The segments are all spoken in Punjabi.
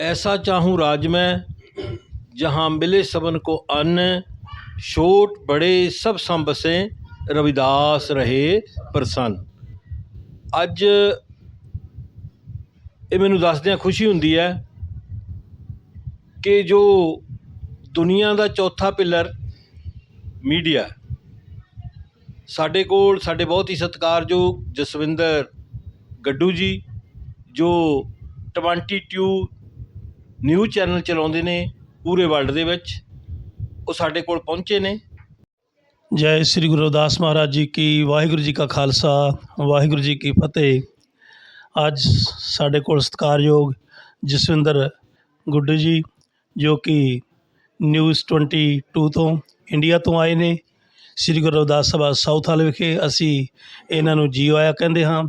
ऐसा चाहूँ राज में जहाँ मिले सबन को अन्न ਛੋਟ ਬੜੇ ਸਭ ਸਮ ਬਸੇ ਰਵਿਦਾਸ ਰਹੇ ਪ੍ਰਸੰਨ ਅੱਜ ਇਹ ਮੈਨੂੰ ਦੱਸਦਿਆਂ ਖੁਸ਼ੀ ਹੁੰਦੀ ਹੈ ਕਿ ਜੋ ਦੁਨੀਆ ਦਾ ਚੌਥਾ ਪਿਲਰ ਮੀਡੀਆ ਸਾਡੇ ਕੋਲ ਸਾਡੇ ਬਹੁਤ ਹੀ ਸਤਿਕਾਰਯੋਗ ਜਸਵਿੰਦਰ ਗੱਡੂ ਜੀ ਜੋ 22 ਨਿਊਜ਼ ਚੈਨਲ ਚਲਾਉਂਦੇ ਨੇ ਪੂਰੇ ਵਰਲਡ ਦੇ ਵਿੱਚ। ਉਹ ਸਾਡੇ ਕੋਲ ਪਹੁੰਚੇ ਨੇ। ਜੈ ਸ੍ਰੀ ਗੁਰੂ ਅਰਦਾਸ ਮਹਾਰਾਜ ਜੀ ਕੀ ਵਾਹਿਗੁਰੂ ਜੀ ਕਾ ਖਾਲਸਾ, ਵਾਹਿਗੁਰੂ ਜੀ ਕੀ ਫਤਿਹ। ਅੱਜ ਸਾਡੇ ਕੋਲ ਸਤਿਕਾਰਯੋਗ ਜਸਵਿੰਦਰ ਗੁੱਡੂ ਜੀ, ਜੋ ਕਿ ਨਿਊਜ਼ 22 ਤੋਂ ਇੰਡੀਆ ਤੋਂ ਆਏ ਨੇ। ਸ੍ਰੀ ਗੁਰੂ ਰਵਿਦਾਸ ਸਭਾ ਸਾਊਥ ਹਾਲ ਵਿਖੇ ਅਸੀਂ ਇਹਨਾਂ ਨੂੰ ਜੀ ਆਇਆ ਕਹਿੰਦੇ ਹਾਂ।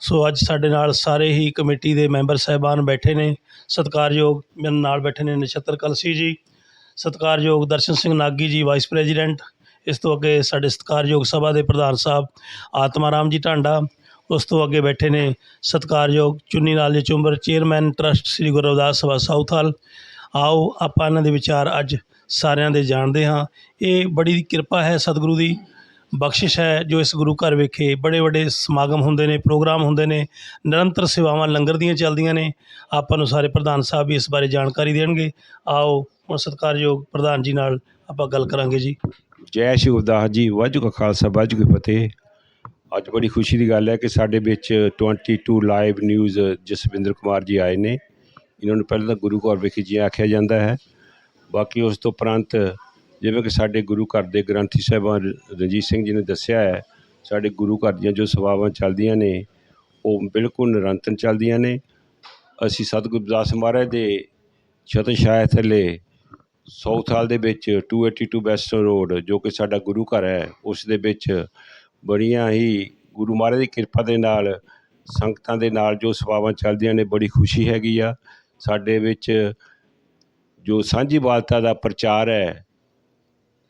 ਸੋ ਅੱਜ ਸਾਡੇ ਨਾਲ ਸਾਰੇ ਹੀ ਕਮੇਟੀ ਦੇ ਮੈਂਬਰ ਸਾਹਿਬਾਨ ਬੈਠੇ ਨੇ। ਸਤਿਕਾਰਯੋਗ ਮੇਰੇ ਨਾਲ ਬੈਠੇ ਨੇ ਨਛੱਤਰ ਕਲਸੀ ਜੀ। ਸਤਿਕਾਰਯੋਗ ਦਰਸ਼ਨ ਸਿੰਘ ਨਾਗੀ ਜੀ ਵਾਈਸ ਪ੍ਰੈਜ਼ੀਡੈਂਟ ਇਸ ਤੋਂ ਅੱਗੇ ਸਾਡੇ ਸਤਿਕਾਰਯੋਗ ਸਭਾ ਦੇ ਪ੍ਰਧਾਨ ਸਾਹਿਬ ਆਤਮਾ ਰਾਮ ਜੀ ਢਾਂਡਾ। ਉਸ ਤੋਂ ਅੱਗੇ ਬੈਠੇ ਨੇ ਸਤਿਕਾਰਯੋਗ Chunni Lal ji Chumber chairman trust Shri Guru Ravidas Sabha Southall ਆਓ ਆਪਾਂ ਇਹਨਾਂ ਦੇ ਵਿਚਾਰ ਅੱਜ ਸਾਰਿਆਂ ਦੇ ਜਾਣਦੇ ਹਾਂ। ਇਹ ਬੜੀ ਕਿਰਪਾ ਹੈ ਸਤਿਗੁਰੂ ਦੀ। ਬਖਸ਼ਿਸ਼ ਹੈ ਜੋ ਇਸ ਗੁਰੂ ਘਰ ਵਿਖੇ ਬੜੇ ਵੱਡੇ ਸਮਾਗਮ ਹੁੰਦੇ ਨੇ, ਪ੍ਰੋਗਰਾਮ ਹੁੰਦੇ ਨੇ, ਨਿਰੰਤਰ ਸੇਵਾਵਾਂ ਲੰਗਰ ਦੀਆਂ ਚੱਲਦੀਆਂ ਨੇ। ਆਪਾਂ ਨੂੰ ਸਾਰੇ ਪ੍ਰਧਾਨ ਸਾਹਿਬ ਵੀ ਇਸ ਬਾਰੇ ਜਾਣਕਾਰੀ ਦੇਣਗੇ। ਆਓ, ਹੁਣ ਸਤਿਕਾਰਯੋਗ ਪ੍ਰਧਾਨ ਜੀ ਨਾਲ ਆਪਾਂ ਗੱਲ ਕਰਾਂਗੇ ਜੀ। ਜੈ ਸ਼੍ਰੀ ਗੁਰਦਾਸ ਜੀ, ਵਾਹਿਗੁਰੂ ਕਾ ਖਾਲਸਾ, ਵਾਹਿਗੁਰੂ ਕੀ ਫਤਿਹ। ਅੱਜ ਬੜੀ ਖੁਸ਼ੀ ਦੀ ਗੱਲ ਹੈ ਕਿ ਸਾਡੇ ਵਿੱਚ 22 ਲਾਈਵ ਨਿਊਜ਼ ਜਸਵਿੰਦਰ ਕੁਮਾਰ ਜੀ ਆਏ ਨੇ। ਇਹਨਾਂ ਨੂੰ ਪਹਿਲਾਂ ਤਾਂ ਗੁਰੂ ਘਰ ਵਿਖੇ ਜੀ ਆਖਿਆ ਜਾਂਦਾ ਹੈ। ਬਾਕੀ ਉਸ ਤੋਂ ਉਪਰੰਤ ਜਿਵੇਂ ਕਿ ਸਾਡੇ ਗੁਰੂ ਘਰ ਦੇ ਗ੍ਰੰਥੀ ਸਾਹਿਬਾਨ ਰਣਜੀਤ ਸਿੰਘ ਜੀ ਨੇ ਦੱਸਿਆ ਹੈ, ਸਾਡੇ ਗੁਰੂ ਘਰ ਦੀਆਂ ਜੋ ਸੇਵਾਵਾਂ ਚੱਲਦੀਆਂ ਨੇ, ਉਹ ਬਿਲਕੁਲ ਨਿਰੰਤਰ ਚੱਲਦੀਆਂ ਨੇ। ਅਸੀਂ ਸਤਿਗੁਰੂ ਦਾਸ ਮਹਾਰਾਜ ਦੇ ਛਤਰ ਛਾਇਆ ਥੱਲੇ ਸਾਊਥ ਹਾਲ ਦੇ ਵਿੱਚ 282 ਵੈਸਟਰ ਰੋਡ ਜੋ ਕਿ ਸਾਡਾ ਗੁਰੂ ਘਰ ਹੈ, ਉਸ ਦੇ ਵਿੱਚ ਬੜੀਆਂ ਹੀ ਗੁਰੂ ਮਹਾਰਾਜ ਦੀ ਕਿਰਪਾ ਦੇ ਨਾਲ, ਸੰਗਤਾਂ ਦੇ ਨਾਲ ਜੋ ਸੇਵਾਵਾਂ ਚੱਲਦੀਆਂ ਨੇ, ਬੜੀ ਖੁਸ਼ੀ ਹੈਗੀ ਆ। ਸਾਡੇ ਵਿੱਚ ਜੋ ਸਾਂਝੀ ਸਾਂਝੀਵਾਲਤਾ ਦਾ ਪ੍ਰਚਾਰ ਹੈ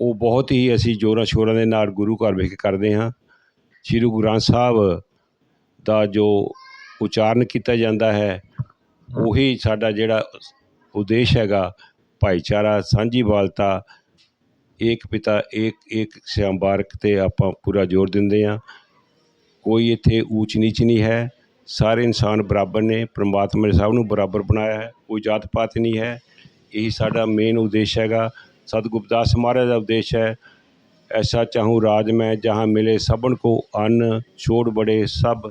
ਉਹ ਬਹੁਤ ਹੀ ਅਸੀਂ ਜੋਰਾਂ ਸ਼ੋਰਾਂ ਦੇ ਨਾਲ ਗੁਰੂ ਘਰ ਵਿਖੇ ਕਰਦੇ ਹਾਂ। ਸ੍ਰੀ ਗੁਰੂ ਗ੍ਰੰਥ ਸਾਹਿਬ ਦਾ ਜੋ ਉਚਾਰਨ ਕੀਤਾ ਜਾਂਦਾ ਹੈ, ਉਹੀ ਸਾਡਾ ਜਿਹੜਾ ਉਦੇਸ਼ ਹੈਗਾ, ਭਾਈਚਾਰਾ ਸਾਂਝੀਵਾਲਤਾ ਏਕ ਪਿਤਾ, ਏਕ ਏਕ ਸਿਆੰਬਾਰਕ ਤੇ ਆਪਾਂ ਪੂਰਾ ਜ਼ੋਰ ਦਿੰਦੇ ਹਾਂ। ਕੋਈ ਇੱਥੇ ਊਚ ਨੀਚ ਨਹੀਂ ਹੈ। ਸਾਰੇ ਇਨਸਾਨ ਬਰਾਬਰ ਨੇ, ਪ੍ਰਮਾਤਮਾ ਨੇ ਸਭ ਨੂੰ ਬਰਾਬਰ ਬਣਾਇਆ ਹੈ। ਕੋਈ ਜਾਤ ਪਾਤ ਨਹੀਂ ਹੈ। ਇਹੀ ਸਾਡਾ ਮੇਨ ਉਦੇਸ਼ ਹੈਗਾ। ਸਤਿਗੁਰੂ ਦਾਸ ਮਹਾਰਾਜ ਦਾ ਉਦੇਸ਼ ਹੈ ਐਸਾ ਚਾਹੂੰ ਰਾਜ ਮੈਂ, ਜਹਾਂ ਮਿਲੇ ਸਭਨ ਕੋ ਅੰਨ, ਛੋੜ ਬੜੇ ਸਭ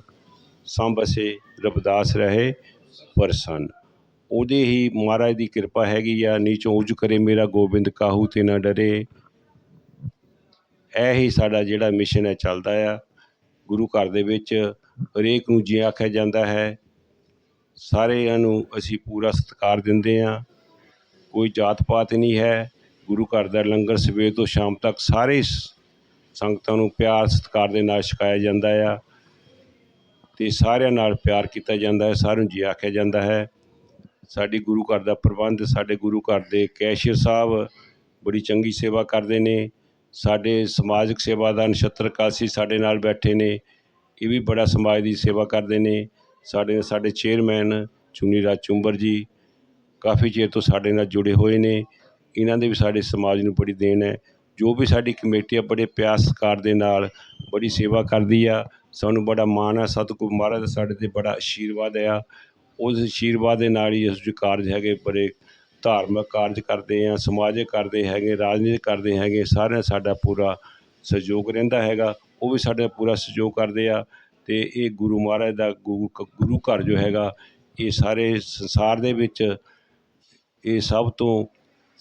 ਸੰਭਸੇ ਰਬਦਾਸ ਰਹੇ ਪਰਸਨ। ਉਹਦੇ ਹੀ ਮਹਾਰਾਜ ਦੀ ਕਿਰਪਾ ਹੈਗੀ ਆ, ਨੀਚੋਂ ਉਜ ਕਰੇ ਮੇਰਾ ਗੋਬਿੰਦ, ਕਾਹੂ ਤੇ ਨਾ ਡਰੇ। ਇਹ ਹੀ ਸਾਡਾ ਜਿਹੜਾ ਮਿਸ਼ਨ ਹੈ, ਚੱਲਦਾ ਆ। ਗੁਰੂ ਘਰ ਦੇ ਵਿੱਚ ਹਰੇਕ ਨੂੰ ਜੀ ਆਖਿਆ ਜਾਂਦਾ ਹੈ, ਸਾਰਿਆਂ ਨੂੰ ਅਸੀਂ ਪੂਰਾ ਸਤਿਕਾਰ ਦਿੰਦੇ ਆ ਕੋਈ ਜਾਤ ਪਾਤ ਨਹੀਂ ਹੈ ਗੁਰੂ ਘਰ ਦਾ ਲੰਗਰ ਸਵੇਰ ਤੋਂ ਸ਼ਾਮ ਤੱਕ ਸਾਰੇ ਸੰਗਤਾਂ ਨੂੰ ਪਿਆਰ, ਸਤਿਕਾਰ ਦੇ ਨਾਲ ਛਕਾਇਆ ਜਾਂਦਾ ਆ ਅਤੇ ਸਾਰਿਆਂ ਨਾਲ ਪਿਆਰ ਕੀਤਾ ਜਾਂਦਾ ਹੈ, ਸਾਰਿਆਂ ਨੂੰ ਜੀ ਆਖਿਆ ਜਾਂਦਾ ਹੈ। ਸਾਡੀ ਗੁਰੂ ਘਰ ਦਾ ਪ੍ਰਬੰਧ, ਸਾਡੇ ਗੁਰੂ ਘਰ ਦੇ ਕੈਸ਼ੀਅਰ ਸਾਹਿਬ ਬੜੀ ਚੰਗੀ ਸੇਵਾ ਕਰਦੇ ਨੇ, ਸਾਡੇ ਸਮਾਜਿਕ ਸੇਵਾਦਾਰ ਨਛੱਤਰ ਕਾਸੀ ਸਾਡੇ ਨਾਲ ਬੈਠੇ ਨੇ, ਇਹ ਵੀ ਬੜਾ ਸਮਾਜ ਦੀ ਸੇਵਾ ਕਰਦੇ ਨੇ। ਸਾਡੇ ਸਾਡੇ ਚੇਅਰਮੈਨ ਚੁੰਨੀ ਰਾਜ ਚੁੰਬਰ ਜੀ ਕਾਫੀ ਚਿਰ ਤੋਂ ਸਾਡੇ ਨਾਲ ਜੁੜੇ ਹੋਏ ਨੇ। ਇਹਨਾਂ ਦੇ ਵੀ ਸਾਡੇ ਸਮਾਜ ਨੂੰ ਬੜੀ ਦੇਣ ਹੈ। ਜੋ ਵੀ ਸਾਡੀ ਕਮੇਟੀ ਆ ਬੜੇ ਪਿਆਰ ਸਤਿਕਾਰ ਦੇ ਨਾਲ ਬੜੀ ਸੇਵਾ ਕਰਦੀ ਆ, ਸਾਨੂੰ ਬੜਾ ਮਾਣ ਆ, ਸਤਿਗੁਰੂ ਮਹਾਰਾਜ ਦਾ ਸਾਡੇ ਤੇ ਬੜਾ ਆਸ਼ੀਰਵਾਦ ਆ। ਉਸ ਆਸ਼ੀਰਵਾਦ ਦੇ ਨਾਲ ਹੀ ਅਸੀਂ ਕਾਰਜ ਹੈਗੇ, ਬੜੇ ਧਾਰਮਿਕ ਕਾਰਜ ਕਰਦੇ ਆ, ਸਮਾਜਿਕ ਕਰਦੇ ਹੈਗੇ, ਰਾਜਨੀਤਿਕ ਕਰਦੇ ਹੈਗੇ, ਸਾਰਿਆਂ ਸਾਡਾ ਪੂਰਾ ਸਹਿਯੋਗ ਰਹਿੰਦਾ ਹੈਗਾ। ਉਹ ਵੀ ਸਾਡਾ ਪੂਰਾ ਸਹਿਯੋਗ ਕਰਦੇ ਆ ਅਤੇ ਇਹ ਗੁਰੂ ਮਹਾਰਾਜ ਦਾ ਗੁਰੂ ਗੁਰੂ ਘਰ ਜੋ ਹੈਗਾ, ਇਹ ਸਾਰੇ ਸੰਸਾਰ ਦੇ ਵਿੱਚ ਇਹ ਸਭ ਤੋਂ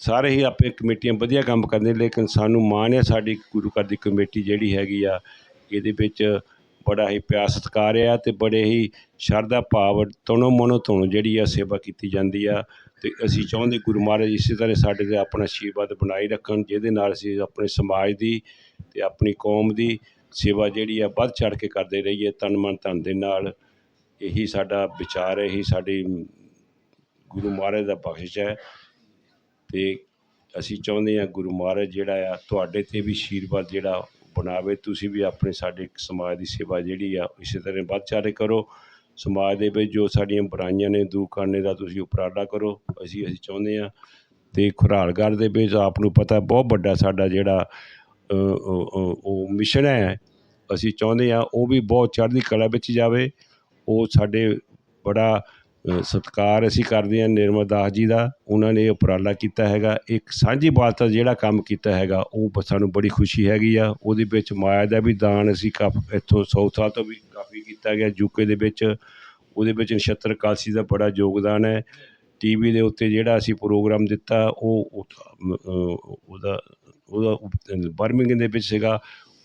ਸਾਰੇ ਹੀ ਆਪੇ ਕਮੇਟੀਆਂ ਵਧੀਆ ਕੰਮ ਕਰਦੇ ਲੇਕਿਨ ਸਾਨੂੰ ਮਾਣ ਹੈ ਸਾਡੀ ਗੁਰੂ ਘਰ ਦੀ ਕਮੇਟੀ ਜਿਹੜੀ ਹੈਗੀ ਆ, ਇਹਦੇ ਵਿੱਚ ਬੜਾ ਹੀ ਪਿਆਰ ਸਤਿਕਾਰ ਆ ਅਤੇ ਬੜੇ ਹੀ ਸ਼ਰਧਾ ਭਾਵ ਤਨੋ ਮਨੋ ਤੋਂ ਜਿਹੜੀ ਆ ਸੇਵਾ ਕੀਤੀ ਜਾਂਦੀ ਆ। ਅਤੇ ਅਸੀਂ ਚਾਹੁੰਦੇ ਗੁਰੂ ਮਹਾਰਾਜ ਇਸੇ ਤਰ੍ਹਾਂ ਸਾਡੇ ਤੇ ਆਪਣਾ ਆਸ਼ੀਰਵਾਦ ਬਣਾਈ ਰੱਖਣ, ਜਿਹਦੇ ਨਾਲ ਅਸੀਂ ਆਪਣੇ ਸਮਾਜ ਦੀ ਅਤੇ ਆਪਣੀ ਕੌਮ ਦੀ ਸੇਵਾ ਜਿਹੜੀ ਆ ਵੱਧ ਚੜ੍ਹ ਕੇ ਕਰਦੇ ਰਹੀਏ ਤਨ ਮਨ ਧਨ ਦੇ ਨਾਲ। ਇਹੀ ਸਾਡਾ ਵਿਚਾਰ ਹੈ, ਇਹੀ ਸਾਡੀ ਗੁਰੂ ਮਹਾਰਾਜ ਦਾ ਬਖਸ਼ਿਸ਼ ਹੈ। ਅਤੇ ਅਸੀਂ ਚਾਹੁੰਦੇ ਹਾਂ ਗੁਰੂ ਮਹਾਰਾਜ ਜਿਹੜਾ ਆ, ਤੁਹਾਡੇ ਤੇ ਵੀ ਆਸ਼ੀਰਵਾਦ ਜਿਹੜਾ ਬਣਾਵੇ। ਤੁਸੀਂ ਵੀ ਆਪਣੇ ਸਾਡੇ ਸਮਾਜ ਦੀ ਸੇਵਾ ਜਿਹੜੀ ਆ, ਇਸੇ ਤਰ੍ਹਾਂ ਵੱਧ ਚਾਰੇ ਕਰੋ। ਸਮਾਜ ਦੇ ਵਿੱਚ ਜੋ ਸਾਡੀਆਂ ਬੁਰਾਈਆਂ ਨੇ ਦੂਰ ਕਰਨੇ ਦਾ ਤੁਸੀਂ ਉਪਰਾਲਾ ਕਰੋ। ਅਸੀਂ ਅਸੀਂ ਚਾਹੁੰਦੇ ਹਾਂ ਤੇ ਖੁਰਾਲਗੜ੍ਹ ਦੇ ਵਿੱਚ ਆਪ ਨੂੰ ਪਤਾ ਬਹੁਤ ਵੱਡਾ ਸਾਡਾ ਜਿਹੜਾ ਉਹ ਮਿਸ਼ਨ ਹੈ। ਅਸੀਂ ਚਾਹੁੰਦੇ ਹਾਂ ਉਹ ਵੀ ਬਹੁਤ ਚੜ੍ਹਦੀ ਕਲਾ ਵਿੱਚ ਜਾਵੇ। ਉਹ ਸਾਡੇ ਬੜਾ ਸਤਿਕਾਰ ਅਸੀਂ ਕਰਦੇ ਹਾਂ ਨਿਰਮਲ ਦਾਸ ਜੀ ਦਾ। ਉਹਨਾਂ ਨੇ ਇਹ ਉਪਰਾਲਾ ਕੀਤਾ ਹੈਗਾ। ਇੱਕ ਸਾਂਝੀ ਬਾਤ ਜਿਹੜਾ ਕੰਮ ਕੀਤਾ ਹੈਗਾ, ਉਹ ਸਾਨੂੰ ਬੜੀ ਖੁਸ਼ੀ ਹੈਗੀ ਆ। ਉਹਦੇ ਵਿੱਚ ਮਾਇਆ ਦਾ ਵੀ ਦਾਨ ਅਸੀਂ ਕਾਫੀ, ਇੱਥੋਂ 100 ਸਾਲ ਤੋਂ ਵੀ ਕਾਫੀ ਕੀਤਾ ਗਿਆ। ਯੂਕੇ ਦੇ ਵਿੱਚ ਉਹਦੇ ਵਿੱਚ ਨਛੱਤਰ ਕਾਲਸੀ ਦਾ ਬੜਾ ਯੋਗਦਾਨ ਹੈ। ਟੀਵੀ ਦੇ ਉੱਤੇ ਜਿਹੜਾ ਅਸੀਂ ਪ੍ਰੋਗਰਾਮ ਦਿੱਤਾ, ਉਹ ਉਹਦਾ ਉਹਦਾ ਬਰਮਿੰਗਮ ਦੇ ਵਿੱਚ ਸੀਗਾ।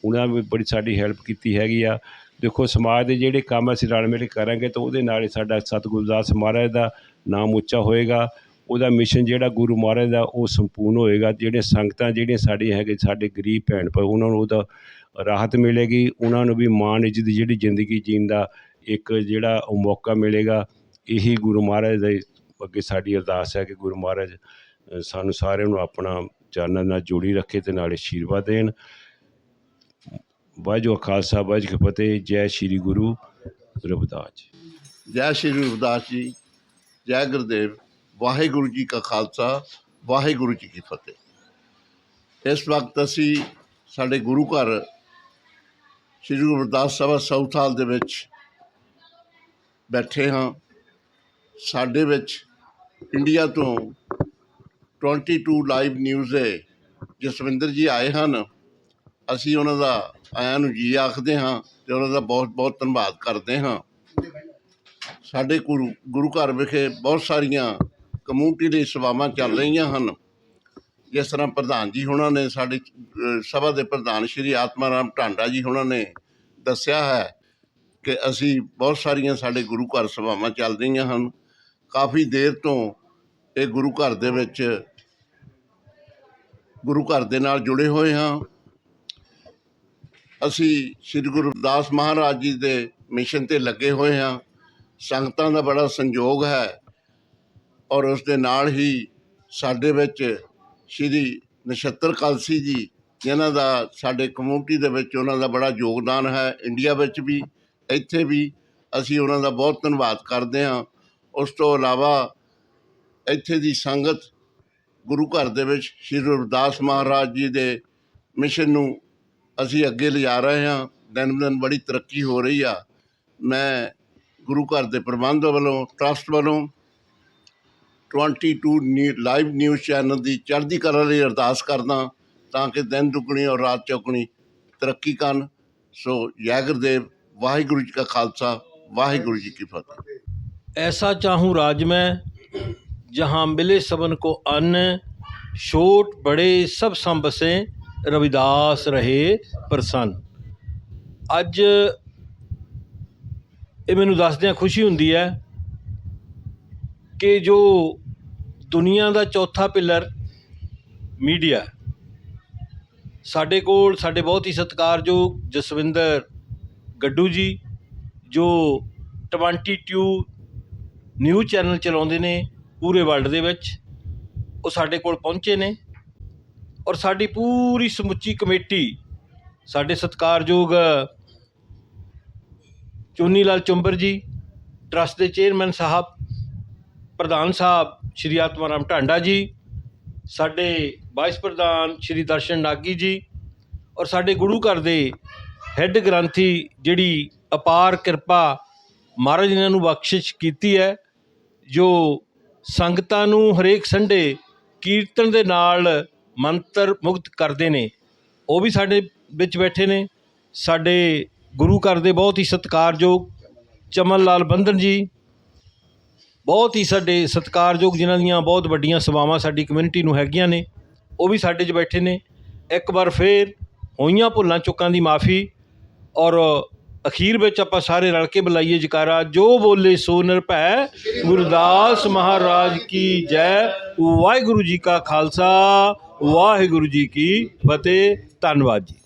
ਉਹਨਾਂ ਵੀ ਬੜੀ ਸਾਡੀ ਹੈਲਪ ਕੀਤੀ ਹੈਗੀ ਆ। ਦੇਖੋ ਸਮਾਜ ਦੇ ਜਿਹੜੇ ਕੰਮ ਅਸੀਂ ਰਲ ਮਿਲ ਕੇ ਕਰਾਂਗੇ ਤਾਂ ਉਹਦੇ ਨਾਲ ਹੀ ਸਾਡਾ ਸਤਿਗੁਰੂ ਦਾਸ ਮਹਾਰਾਜ ਦਾ ਨਾਮ ਉੱਚਾ ਹੋਏਗਾ, ਉਹਦਾ ਮਿਸ਼ਨ ਜਿਹੜਾ ਗੁਰੂ ਮਹਾਰਾਜ ਦਾ ਉਹ ਸੰਪੂਰਨ ਹੋਏਗਾ, ਜਿਹੜੀਆਂ ਸੰਗਤਾਂ ਜਿਹੜੀਆਂ ਸਾਡੀਆਂ ਹੈਗੇ ਸਾਡੇ ਗਰੀਬ ਭੈਣ ਭਾਈ ਉਹਨਾਂ ਨੂੰ ਉਹਦਾ ਰਾਹਤ ਮਿਲੇਗੀ, ਉਹਨਾਂ ਨੂੰ ਵੀ ਮਾਣ, ਇੱਜ਼ਤ ਦੀ ਜਿਹੜੀ ਜ਼ਿੰਦਗੀ ਜੀਣ ਦਾ ਇੱਕ ਜਿਹੜਾ ਉਹ ਮੌਕਾ ਮਿਲੇਗਾ, ਇਹੀ ਗੁਰੂ ਮਹਾਰਾਜ ਦੇ ਅੱਗੇ ਸਾਡੀ ਅਰਦਾਸ ਹੈ ਕਿ ਗੁਰੂ ਮਹਾਰਾਜ ਸਾਨੂੰ ਸਾਰਿਆਂ ਨੂੰ ਆਪਣਾ ਚਰਨਾਂ ਨਾਲ ਜੋੜੀ ਰੱਖੇ ਤੇ ਨਾਲ ਆਸ਼ੀਰਵਾਦ ਦੇਣ। ਵਾਹਿਗੁਰੂ ਕਾ ਖਾਲਸਾ, ਵਾਹਿਗੁਰੂ ਕੀ ਫਤਿਹ, ਜੈ ਸ਼੍ਰੀ ਗੁਰੂ ਰਵਿਦਾਸ ਜੀ। ਜੈ ਸ਼੍ਰੀ ਰਵਿਦਾਸ ਜੀ, ਜੈ ਗੁਰਦੇਵ, ਵਾਹਿਗੁਰੂ ਜੀ ਕਾ ਖਾਲਸਾ, ਵਾਹਿਗੁਰੂ ਜੀ ਕੀ ਫਤਿਹ। ਇਸ ਵਕਤ ਅਸੀਂ ਸਾਡੇ ਗੁਰੂ ਘਰ ਸ਼੍ਰੀ ਗੁਰੂ ਰਵਿਦਾਸ ਸਭਾ ਸਾਊਥ ਹਾਲ ਦੇ ਵਿੱਚ ਬੈਠੇ ਹਾਂ। ਸਾਡੇ ਵਿੱਚ ਇੰਡੀਆ ਤੋਂ 22 ਲਾਈਵ ਨਿਊਜ਼ ਦੇ ਜਸਵਿੰਦਰ ਜੀ ਆਏ ਹਨ। ਅਸੀਂ ਉਹਨਾਂ ਦਾ ਆਇਆਂ ਨੂੰ ਜੀ ਆਖਦੇ ਹਾਂ ਤੇ ਉਹਨਾਂ ਦਾ ਬਹੁਤ ਬਹੁਤ ਧੰਨਵਾਦ ਕਰਦੇ ਹਾਂ। ਸਾਡੇ ਗੁਰੂ ਗੁਰੂ ਘਰ ਵਿਖੇ ਬਹੁਤ ਸਾਰੀਆਂ ਕਮਿਊਨਿਟੀ ਦੀ ਸੇਵਾਵਾਂ ਚੱਲ ਰਹੀਆਂ ਹਨ। ਜਿਸ ਤਰ੍ਹਾਂ ਪ੍ਰਧਾਨ ਜੀ ਉਹਨਾਂ ਨੇ, ਸਾਡੇ ਸਭਾ ਦੇ ਪ੍ਰਧਾਨ ਸ਼੍ਰੀ ਆਤਮਾ ਰਾਮ ਢਾਂਡਾ ਜੀ ਉਹਨਾਂ ਨੇ ਦੱਸਿਆ ਹੈ ਕਿ ਅਸੀਂ ਬਹੁਤ ਸਾਰੀਆਂ ਸਾਡੇ ਗੁਰੂ ਘਰ ਸੇਵਾਵਾਂ ਚੱਲ ਰਹੀਆਂ ਹਨ। ਕਾਫੀ ਦੇਰ ਤੋਂ ਇਹ ਗੁਰੂ ਘਰ ਦੇ ਵਿੱਚ, ਗੁਰੂ ਘਰ ਦੇ ਨਾਲ ਜੁੜੇ ਹੋਏ ਹਾਂ। ਅਸੀਂ ਸ੍ਰੀ ਗੁਰੂ ਰਵਿਦਾਸ ਮਹਾਰਾਜ ਜੀ ਦੇ ਮਿਸ਼ਨ ਤੇ ਲੱਗੇ ਹੋਏ ਹਾਂ। ਸੰਗਤਾਂ ਦਾ ਬੜਾ ਸੰਯੋਗ ਹੈ ਔਰ ਉਸ ਦੇ ਨਾਲ ਹੀ ਸਾਡੇ ਵਿੱਚ ਸ਼੍ਰੀ ਨਛੱਤਰ ਕਲਸੀ ਜੀ, ਜਿਨ੍ਹਾਂ ਦਾ ਸਾਡੇ ਕਮਿਊਨਿਟੀ ਦੇ ਵਿੱਚ ਉਹਨਾਂ ਦਾ ਬੜਾ ਯੋਗਦਾਨ ਹੈ, ਇੰਡੀਆ ਵਿੱਚ ਵੀ, ਇੱਥੇ ਵੀ ਅਸੀਂ ਉਹਨਾਂ ਦਾ ਬਹੁਤ ਧੰਨਵਾਦ ਕਰਦੇ ਹਾਂ। ਉਸ ਤੋਂ ਇਲਾਵਾ ਇੱਥੇ ਦੀ ਸੰਗਤ ਗੁਰੂ ਘਰ ਦੇ ਵਿੱਚ ਸ਼੍ਰੀ ਰਵਿਦਾਸ ਮਹਾਰਾਜ ਜੀ ਦੇ ਮਿਸ਼ਨ ਨੂੰ ਅਸੀਂ ਅੱਗੇ ਲਿਜਾ ਰਹੇ ਹਾਂ। ਦਿਨ ਦਿਨ ਬੜੀ ਤਰੱਕੀ ਹੋ ਰਹੀ ਆ। ਮੈਂ ਗੁਰੂ ਘਰ ਦੇ ਪ੍ਰਬੰਧ ਵੱਲੋਂ, ਟਰਸਟ ਵੱਲੋਂ 22 ਨਿਊ ਲਾਈਵ ਨਿਊਜ਼ ਚੈਨਲ ਦੀ ਚੜ੍ਹਦੀ ਕਲਾ ਲਈ ਅਰਦਾਸ ਕਰਦਾ ਤਾਂ ਕਿ ਦਿਨ ਦੁਗਣੀ ਔਰ ਰਾਤ ਚੌਗਣੀ ਤਰੱਕੀ ਕਰਨ। ਸੋ ਯਾਗਰਦੇਵ ਵਾਹਿਗੁਰੂ ਜੀ ਕਾ ਖਾਲਸਾ, ਵਾਹਿਗੁਰੂ ਜੀ ਕੀ ਫਤਿਹ। ਐਸਾ ਚਾਹੂੰ ਰਾਜ ਮੈਂ ਜਹਾਂ ਮਿਲੇ ਸਬਨ ਕੋ ਅੰਨ, ਛੋਟ ਬੜੇ ਸਭ ਸੰਬਸੇ ਰਵਿਦਾਸ ਰਹੇ ਪ੍ਰਸੰਨ। ਅੱਜ ਇਹ ਮੈਨੂੰ ਦੱਸਦਿਆਂ ਖੁਸ਼ੀ ਹੁੰਦੀ ਹੈ ਕਿ ਜੋ ਦੁਨੀਆ ਦਾ ਚੌਥਾ ਪਿਲਰ ਮੀਡੀਆ, ਸਾਡੇ ਕੋਲ ਸਾਡੇ ਬਹੁਤ ਹੀ ਸਤਿਕਾਰਯੋਗ ਜਸਵਿੰਦਰ ਗੱਡੂ ਜੀ, ਜੋ 22 ਨਿਊ ਚੈਨਲ ਚਲਾਉਂਦੇ ਨੇ ਪੂਰੇ ਵਰਲਡ ਦੇ ਵਿੱਚ, ਉਹ ਸਾਡੇ ਕੋਲ ਪਹੁੰਚੇ ਨੇ। ਔਰ ਸਾਡੀ ਪੂਰੀ ਸਮੁੱਚੀ ਕਮੇਟੀ, ਸਾਡੇ ਸਤਿਕਾਰਯੋਗ ਚੋਨੀ ਲਾਲ ਚੁੰਬਰ ਜੀ, ਟਰਸਟ ਦੇ ਚੇਅਰਮੈਨ ਸਾਹਿਬ, ਪ੍ਰਧਾਨ ਸਾਹਿਬ ਸ਼੍ਰੀ ਆਤਮਾ ਰਾਮ ਢਾਂਡਾ ਜੀ, ਸਾਡੇ ਵਾਈਸ ਪ੍ਰਧਾਨ ਸ਼੍ਰੀ ਦਰਸ਼ਨ ਨਾਗੀ ਜੀ ਔਰ ਸਾਡੇ ਗੁਰੂ ਘਰ ਦੇ ਹੈੱਡ ਗ੍ਰੰਥੀ ਜਿਹੜੀ ਅਪਾਰ ਕਿਰਪਾ ਮਹਾਰਾਜ ਨੇ ਨੂੰ ਬਖਸ਼ਿਸ਼ ਕੀਤੀ ਹੈ, ਜੋ ਸੰਗਤਾਂ ਨੂੰ ਹਰੇਕ ਸੰਡੇ ਕੀਰਤਨ ਦੇ ਨਾਲ ਮੰਤਰ ਮੁਕਤ ਕਰਦੇ ਨੇ, ਉਹ ਵੀ ਸਾਡੇ ਵਿੱਚ ਬੈਠੇ ਨੇ। ਸਾਡੇ ਗੁਰੂ ਘਰ ਦੇ ਬਹੁਤ ਹੀ ਸਤਿਕਾਰਯੋਗ ਚਮਨ ਲਾਲ ਬੰਧਨ ਜੀ, ਬਹੁਤ ਹੀ ਸਾਡੇ ਸਤਿਕਾਰਯੋਗ ਜਿਨ੍ਹਾਂ ਦੀਆਂ ਬਹੁਤ ਵੱਡੀਆਂ ਸੇਵਾਵਾਂ ਸਾਡੀ ਕਮਿਊਨਿਟੀ ਨੂੰ ਹੈਗੀਆਂ ਨੇ, ਉਹ ਵੀ ਸਾਡੇ 'ਚ ਬੈਠੇ ਨੇ। ਇੱਕ ਵਾਰ ਫੇਰ ਹੋਈਆਂ ਭੁੱਲਾਂ ਚੁੱਕਾਂ ਦੀ ਮਾਫੀ ਔਰ ਅਖੀਰ ਵਿੱਚ ਆਪਾਂ ਸਾਰੇ ਰਲ ਕੇ ਬੁਲਾਈਏ ਜਕਾਰਾ, ਜੋ ਬੋਲੇ ਸੋ ਨਿਰਭੈ ਗੁਰਦਾਸ ਮਹਾਰਾਜ ਕੀ ਜੈ। ਵਾਹਿਗੁਰੂ ਜੀ ਕਾ ਖਾਲਸਾ। ਵਾਹਿਗੁਰੂ ਜੀ ਕੀ ਫਤਿਹ ਧੰਨਵਾਦ ਜੀ।